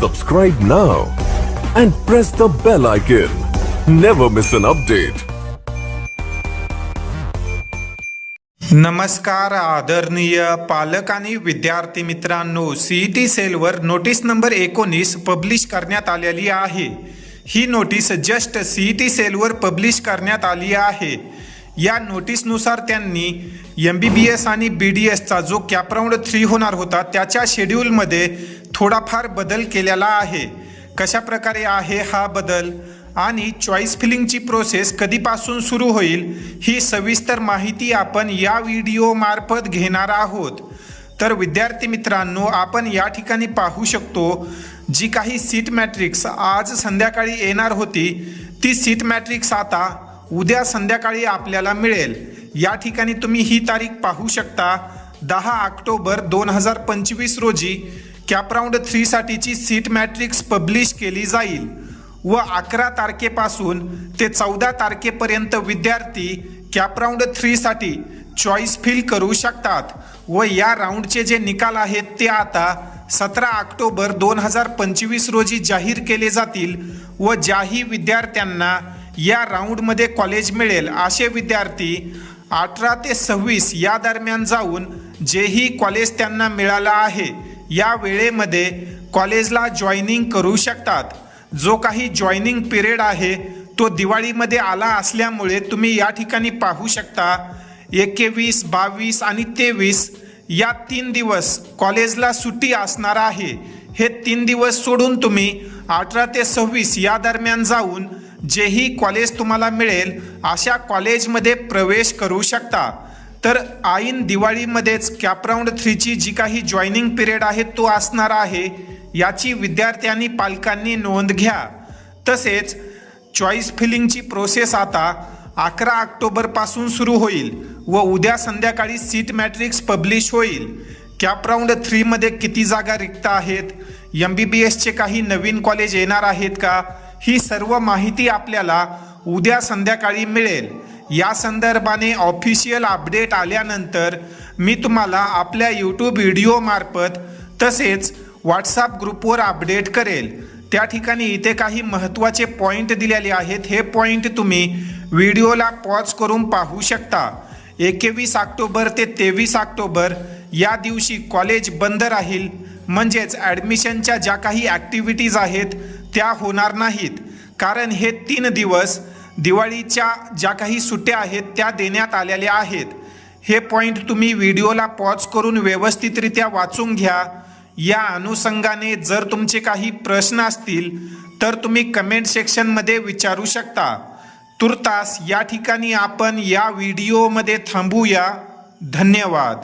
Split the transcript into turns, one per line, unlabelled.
Subscribe now and press the bell icon. Never miss an update.
नमस्कार आदरणीय पालक आणि विद्यार्थी मित्रांनो ई टी सेलवर नोटीस नंबर एकोणीस पब्लिश करण्यात आलेली आहे ही नोटीस जस्ट सीईटी सेलवर पब्लिश करण्यात आली आहे या नोटीसनुसार त्यांनी एम बी बी एस आणि बी डी एसचा जो कॅपराऊंड थ्री होणार होता त्याच्या शेड्यूलमध्ये थोडाफार बदल केलेला आहे. कशा प्रकारे आहे हा बदल? आणि चॉईस फिलिंगची प्रोसेस कधीपासून सुरू होईल ही सविस्तर माहिती आपण या व्हिडिओमार्फत घेणार आहोत. तर विद्यार्थी मित्रांनो आपण या ठिकाणी पाहू शकतो जी काही सीट मॅट्रिक्स आज संध्याकाळी येणार होती ती सीट मॅट्रिक्स आता उद्या संध्याकाळी आपल्याला मिळेल. या ठिकाणी तुम्ही ही तारीख पाहू शकता दहा ऑक्टोबर दोन हजार पंचवीस रोजी. कॅपराऊंड थ्रीसाठीची सीट मॅट्रिक्स पब्लिश केली जाईल. व अकरा तारखेपासून ते चौदा तारखेपर्यंत विद्यार्थी कॅपराऊंड थ्रीसाठी चॉईस फिल करू शकतात. व या राऊंडचे जे निकाल आहेत ते आता सतरा ऑक्टोबर दोन हजार पंचवीस रोजी जाहीर केले जातील. व ज्याही विद्यार्थ्यांना या राऊंडमध्ये कॉलेज मिळेल असे विद्यार्थी अठरा ते सव्वीस या दरम्यान जाऊन जेही कॉलेज त्यांना मिळालं आहे या वेळेमध्ये कॉलेजला जॉईनिंग करू शकतात. जो काही जॉईनिंग पिरियड आहे तो दिवाळीमध्ये आला असल्यामुळे तुम्ही या ठिकाणी पाहू शकता. एकवीस बावीस आणि तेवीस या तीन दिवस कॉलेजला सुट्टी असणार आहे. हे तीन दिवस सोडून तुम्ही अठरा ते सव्वीस या दरम्यान जाऊन जेही कॉलेज तुम्हाला मिळेल अशा कॉलेजमध्ये प्रवेश करू शकता. तर ऐन दिवाळीमध्येच कॅपराऊंड थ्रीची जी काही जॉईनिंग पिरियड आहे तो असणार आहे याची विद्यार्थ्यांनी पालकांनी नोंद घ्या. तसेच चॉईस फिलिंगची प्रोसेस आता अकरा ऑक्टोबरपासून सुरू होईल व उद्या संध्याकाळी सीट मॅट्रिक्स पब्लिश होईल. कॅपराऊंड थ्रीमध्ये किती जागा रिक्त आहेत? एम बी बी एसचे काही नवीन कॉलेज येणार आहेत का? ही सर्व माहिती आपल्याला उद्या संध्याकाळी मिळेल. या संदर्भाने ऑफिशियल अपडेट आल्यानंतर मी तुम्हाला आपल्या यूट्यूब व्हिडिओमार्फत तसेच व्हॉट्सअप ग्रुपवर अपडेट करेल. त्या ठिकाणी इथे काही महत्त्वाचे पॉईंट दिलेले आहेत. हे पॉईंट तुम्ही व्हिडिओला पॉज करून पाहू शकता. एकवीस ऑक्टोबर ते तेवीस ऑक्टोबर या दिवशी कॉलेज बंद राहील. म्हणजेच ॲडमिशनच्या ज्या काही ॲक्टिव्हिटीज आहेत त्या होणार नाहीत. कारण हे तीन दिवस दिवाळीच्या ज्या काही सुट्ट्या आहेत त्या देण्यात आलेल्या आहेत. हे पॉईंट तुम्ही व्हिडिओला पॉज करून व्यवस्थितरित्या वाचून घ्या. या अनुषंगाने जर तुमचे काही प्रश्न असतील तर तुम्ही कमेंट सेक्शनमध्ये विचारू शकता. तुर्तास या ठिकाणी आपण या व्हिडिओमध्ये थांबूया. धन्यवाद.